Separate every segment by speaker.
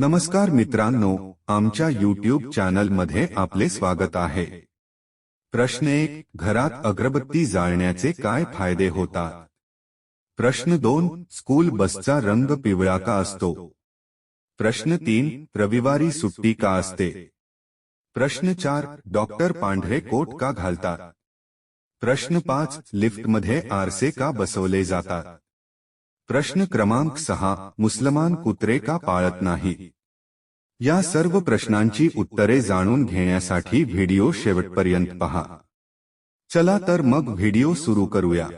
Speaker 1: नमस्कार मित्रांनो, आमच्या यूट्यूब चॅनलमध्ये आपले स्वागत आहे. प्रश्न एक, घरात अगरबत्ती जाळण्याचे काय फ़ायदे होतात? प्रश्न दोन, स्कूल बसचा रंग पिवळा का असतो? प्रश्न तीन, रविवारी सुट्टी का असते? प्रश्न चार, डॉक्टर पांढरे कोट का घालतात? प्रश्न पाच, लिफ्टमध्ये आरसे का बसवले जातात? प्रश्न क्रमांक सहा मुसलमान कुत्रे का पाळत नाही? या सर्व प्रश्नांची उत्तरे जाणून घेण्यासाठी व्हिडिओ शेवटपर्यंत पहा. चला तर मग व्हिडिओ सुरू करूया.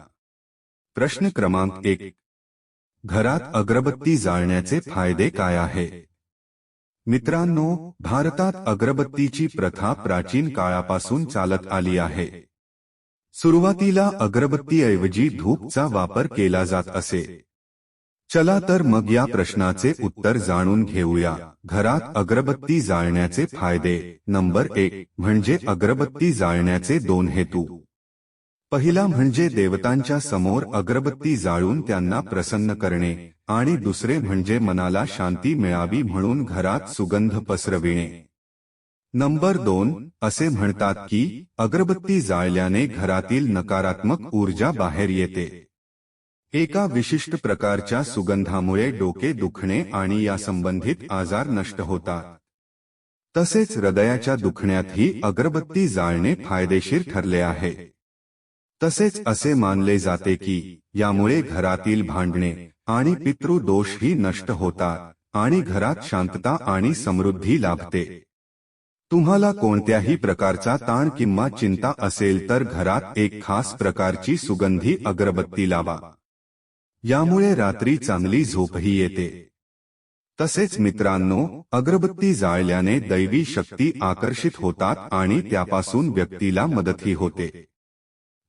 Speaker 1: प्रश्न क्रमांक एक. घरात अगरबत्ती जाळण्याचे फायदे काय आहे? मित्रांनो भारतात अगरबत्तीची प्रथा प्राचीन काळापासून चालत आली आहे. सुरुवातीला अगरबत्तीऐवजी धूपचा वापर केला जात असे. चला तर मग या प्रश्नाचे उत्तर जाणून घेऊया. घरात अगरबत्ती जाळण्याचे फायदे. नंबर एक म्हणजे अगरबत्ती जाळण्याचे दोन हेतू. पहिला म्हणजे देवतांच्या समोर अगरबत्ती जाळून त्यांना प्रसन्न करणे आणि दुसरे म्हणजे मनाला शांती मिळावी म्हणून घरात सुगंध पसरविणे. नंबर दोन असे म्हणतात की अगरबत्ती जाळल्याने घरातील नकारात्मक ऊर्जा बाहेर येते. एका विशिष्ट प्रकारच्या सुगंधामुळे डोके दुखणे आणि या संबंधित आजार नष्ट होतात. तसेच हृदयाच्या दुखण्यातही अगरबत्ती जाळणे फायदेशीर ठरले आहे. तसेच असे मानले जाते की यामुळे घरातील भांडणे आणि पितृदोषही नष्ट होतात आणि घरात शांतता आणि समृद्धी लाभते. तुम्हाला कोणत्याही प्रकारचा ताण किंवा चिंता असेल तर घरात एक खास प्रकारची सुगंधी अगरबत्ती लावा. यामुळे रात्री चांगली झोपही येते. तसेच मित्रांनो अगरबत्ती जाळल्याने दैवी शक्ती आकर्षित होतात आणि त्यापासून व्यक्तीला मदतही होते.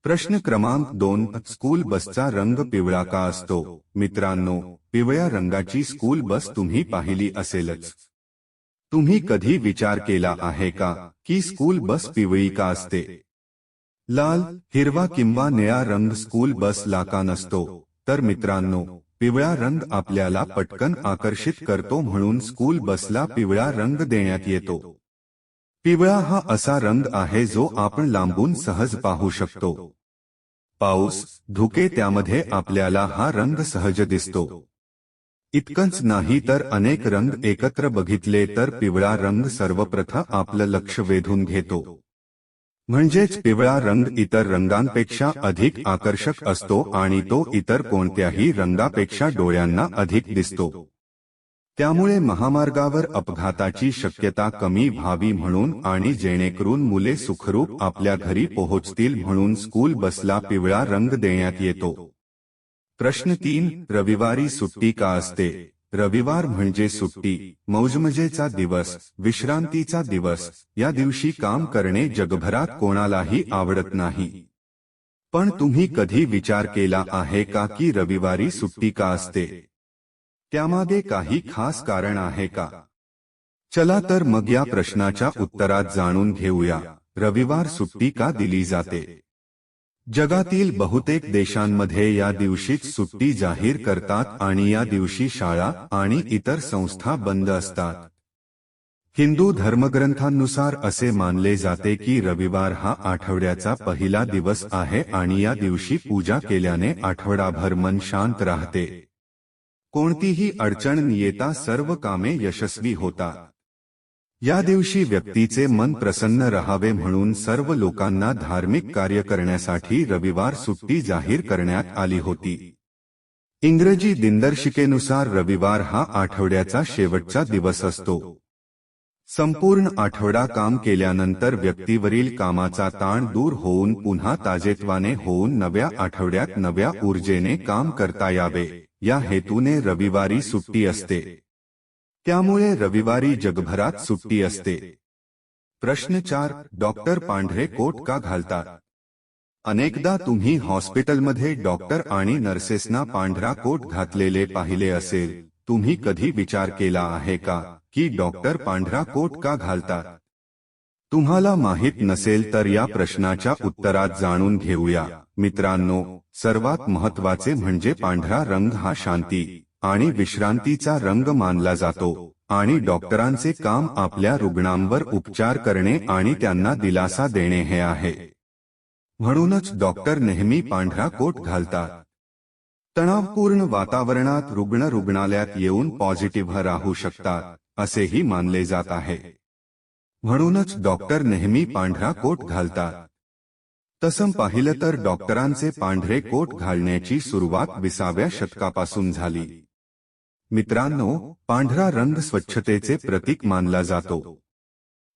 Speaker 1: प्रश्न क्रमांक दोन स्कूल बसचा रंग पिवळा का असतो? मित्रांनो पिवळ्या रंगाची स्कूल बस तुम्ही पाहिली असेलच. तुम्ही कधी विचार केला आहे का की स्कूल बस पिवळी का असते? लाल हिरवा किंवा निळा रंग स्कूल बसला का नसतो? तर मित्रांनो पिवळा रंग आपल्याला पटकन आकर्षित करतो म्हणून स्कूल बसला पिवळा रंग देण्यात येतो. पिवळा हा असा रंग आहे जो आपण लांबून सहज पाहू शकतो. पाऊस धुके त्यामध्ये आपल्याला हा रंग सहज दिसतो. इतकंच नाही तर अनेक रंग एकत्र बघितले तर पिवळा रंग सर्वप्रथम आपलं लक्ष वेधून घेतो. म्हणजेच पिवळा रंग इतर रंगांपेक्षा अधिक आकर्षक असतो आणि तो इतर कोणत्याही रंगापेक्षा डोळ्यांना अधिक दिसतो. त्यामुळे महामार्गावर अपघाताची शक्यता कमी व्हावी म्हणून आणि जेणेकरून मुले सुखरूप आपल्या घरी पोहोचतील म्हणून स्कूल बसला पिवळा रंग देण्यात येतो. प्रश्न तीन रविवारी सुट्टी का असते? रविवार म्हणजे सुट्टी मौजमजेचा दिवस विश्रांतीचा दिवस या दिवशी काम करणे जगभरात कोणालाही आवडत नाही. पण तुम्ही कधी विचार केला आहे का की रविवारी सुट्टी का असते? त्यामागे काही खास कारण आहे का? चला तर मग या प्रश्नाच्या उत्तरात जाणून घेऊया. रविवार सुट्टी का दिली जाते? जगातील बहुतेक देशांमध्ये या दिवशीच सुट्टी जाहीर करतात आणि या दिवशी शाळा आणि इतर संस्था बंद असतात. हिंदू धर्मग्रंथांनुसार असे मानले जाते की रविवार हा आठवड्याचा पहिला दिवस आहे आणि या दिवशी पूजा केल्याने आठवडाभर मन शांत राहते. कोणतीही अडचण येता सर्व कामे यशस्वी होतात. या दिवशी व्यक्तीचे मन प्रसन्न राहावे म्हणून सर्व लोकांना धार्मिक कार्य करण्यासाठी रविवार सुट्टी जाहीर करण्यात आली होती. इंग्रजी दिनदर्शिकेनुसार रविवार हा आठवड्याचा शेवटचा दिवस असतो. संपूर्ण आठवडा काम केल्यानंतर व्यक्तीवरील कामाचा ताण दूर होऊन पुन्हा ताजेत्वाने होऊन नव्या आठवड्यात नव्या ऊर्जेने काम करता यावे. या हेतूने रविवारी सुट्टी असते. त्यामुळे रविवारी जगभरात सुट्टी असते? प्रश्न चार, डॉक्टर पांढरे कोट का घालतात अनेकदा तुम्ही हॉस्पिटलमध्ये डॉक्टर आणि नर्सेसना पांढरा कोट घातलेले पाहिले असेल. तुम्ही कधी विचार केला आहे का, की डॉक्टर पांढरा कोट का घालतात तुम्हाला माहीत नसेल तर या प्रश्नाच्या उत्तरात जाणून घेऊया. मित्रांनो, सर्वात महत्वाचे म्हणजे पांढरा रंग हा शांती. आणि विश्रांतीचा रंग मानला जातो आणि डॉक्टरांचे काम आपल्या रुग्णांवर उपचार करणे आणि त्यांना दिलासा देणे हे आहे. म्हणूनच डॉक्टर नेहमी पांढरा कोट घालतात. तणावपूर्ण वातावरणात रुग्ण रुग्णालयात येऊन पॉझिटिव्ह राहू शकतात असेही मानले जात आहे. म्हणूनच डॉक्टर नेहमी पांढरा कोट घालतात. तसं पाहिलं तर डॉक्टरांचे पांढरे कोट घालण्याची सुरुवात विसाव्या शतकापासून झाली. मित्रांनो पांढरा रंग स्वच्छतेचे प्रतीक मानला जातो.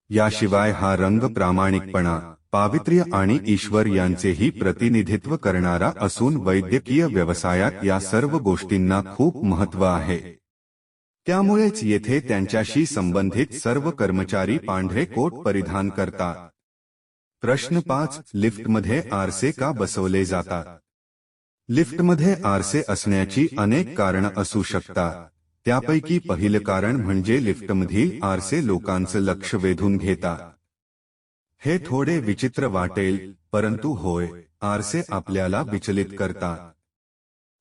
Speaker 1: याशिवाय हा रंग प्रामाणिकपणा पावित्र्य आणि ईश्वर यांचेही प्रतिनिधित्व करणारा असून वैद्यकीय व्यवसायात या सर्व गोष्टींना खूप महत्त्व आहे. त्यामुळेच येथे त्यांच्याशी संबंधित सर्व कर्मचारी पांढरे कोट परिधान करतात. प्रश्न पाच लिफ्टमध्ये आरसे का बसवले जातात? लिफ्टमध्ये आरसे असण्याची अनेक कारण असू शकतात. त्यापैकी पहिलं कारण म्हणजे लिफ्टमधील आरसे लोकांचं लक्ष वेधून घेतात. हे थोडे विचित्र वाटेल परंतु होय आरसे आपल्याला विचलित करतात.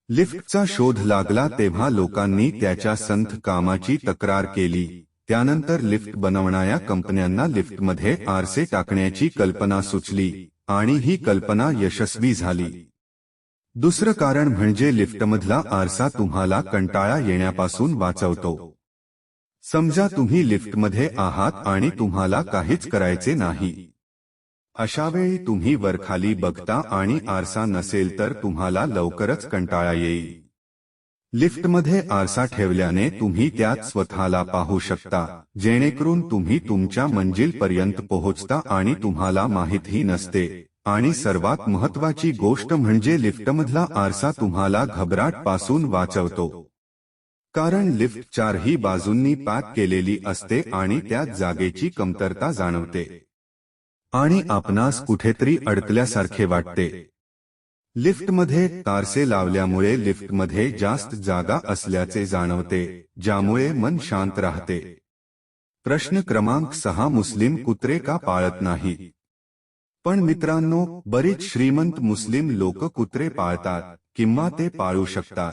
Speaker 1: लिफ्टचा शोध लागला तेव्हा लोकांनी त्याच्या संथ कामाची तक्रार केली. त्यानंतर लिफ्ट बनवणाऱ्या कंपन्यांना लिफ्टमध्ये आरसे टाकण्याची कल्पना सुचली आणि ही कल्पना यशस्वी झाली. दुसरं कारण म्हणजे लिफ्टमधला आरसा तुम्हाला कंटाळा येण्यापासून वाचवतो. समजा तुम्ही लिफ्टमध्ये आहात आणि तुम्हाला काहीच करायचे नाही. अशा वेळी तुम्ही वरखाली बघता आणि आरसा नसेल तर तुम्हाला लवकरच कंटाळा येईल. लिफ्टमध्ये आरसा ठेवल्याने तुम्ही त्यात स्वतःला पाहू शकता जेणेकरून तुम्ही तुमच्या मंजिलपर्यंत पोहोचता आणि तुम्हाला माहितही नसते. आणि सर्वात महत्वाची गोष्ट म्हणजे लिफ्टमधला आरसा तुम्हाला घबराटपासून वाचवतो. कारण लिफ्ट चारही बाजूंनी पॅक केलेली असते आणि त्यात जागेची कमतरता जाणवते. आणि आपणास कुठेतरी अडकल्यासारखे वाटते. लिफ्टमध्ये तारसे लावल्यामुळे लिफ्टमध्ये जास्त जागा असल्याचे जाणवते ज्यामुळे मन शांत राहते. प्रश्न क्रमांक सहा मुस्लिम कुत्रे का पाळत नाही? पण मित्रांनो बरेच श्रीमंत मुस्लिम लोक कुत्रे पाळतात किंवा ते पाळू शकतात.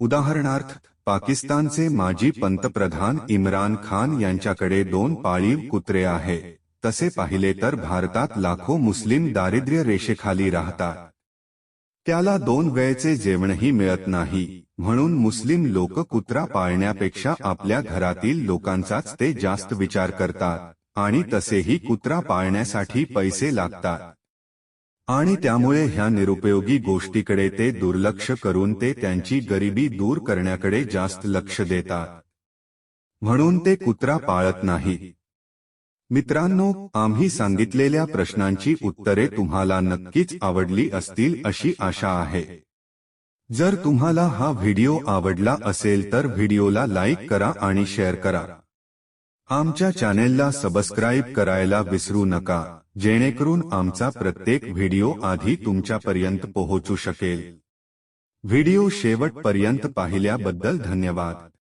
Speaker 1: उदाहरणार्थ पाकिस्तानचे माजी पंतप्रधान इम्रान खान यांच्याकडे दोन पाळीव कुत्रे आहे. तसे पाहिले तर भारतात लाखो मुस्लिम दारिद्र्य रेषेखाली राहतात. त्याला दोन वेळचे जेवणही मिळत नाही म्हणून मुस्लिम लोक कुत्रा पाळण्यापेक्षा आपल्या घरातील लोकांचाच ते जास्त विचार करतात. आणि तसेही कुत्रा पाळण्यासाठी पैसे लागतात. आणि त्यामुळे ह्या निरुपयोगी गोष्टीकडे ते दुर्लक्ष करून ते त्यांची गरिबी दूर करण्याकडे जास्त लक्ष देतात. म्हणून ते कुत्रा पाळत नाही. मित्रांनो आम्ही सांगितलेल्या प्रश्नांची उत्तरे तुम्हाला नक्कीच आवडली असतील अशी आशा आहे. जर तुम्हाला हा व्हिडिओ आवडला असेल तर व्हिडिओला लाईक करा आणि शेअर करा. आमच्या चॅनेलला सबस्क्राईब करायला विसरू नका जेणेकरून आमचा प्रत्येक व्हिडिओ आधी तुमच्यापर्यंत पोहोचू शकेल. व्हिडिओ शेवटपर्यंत पाहिल्याबद्दल धन्यवाद.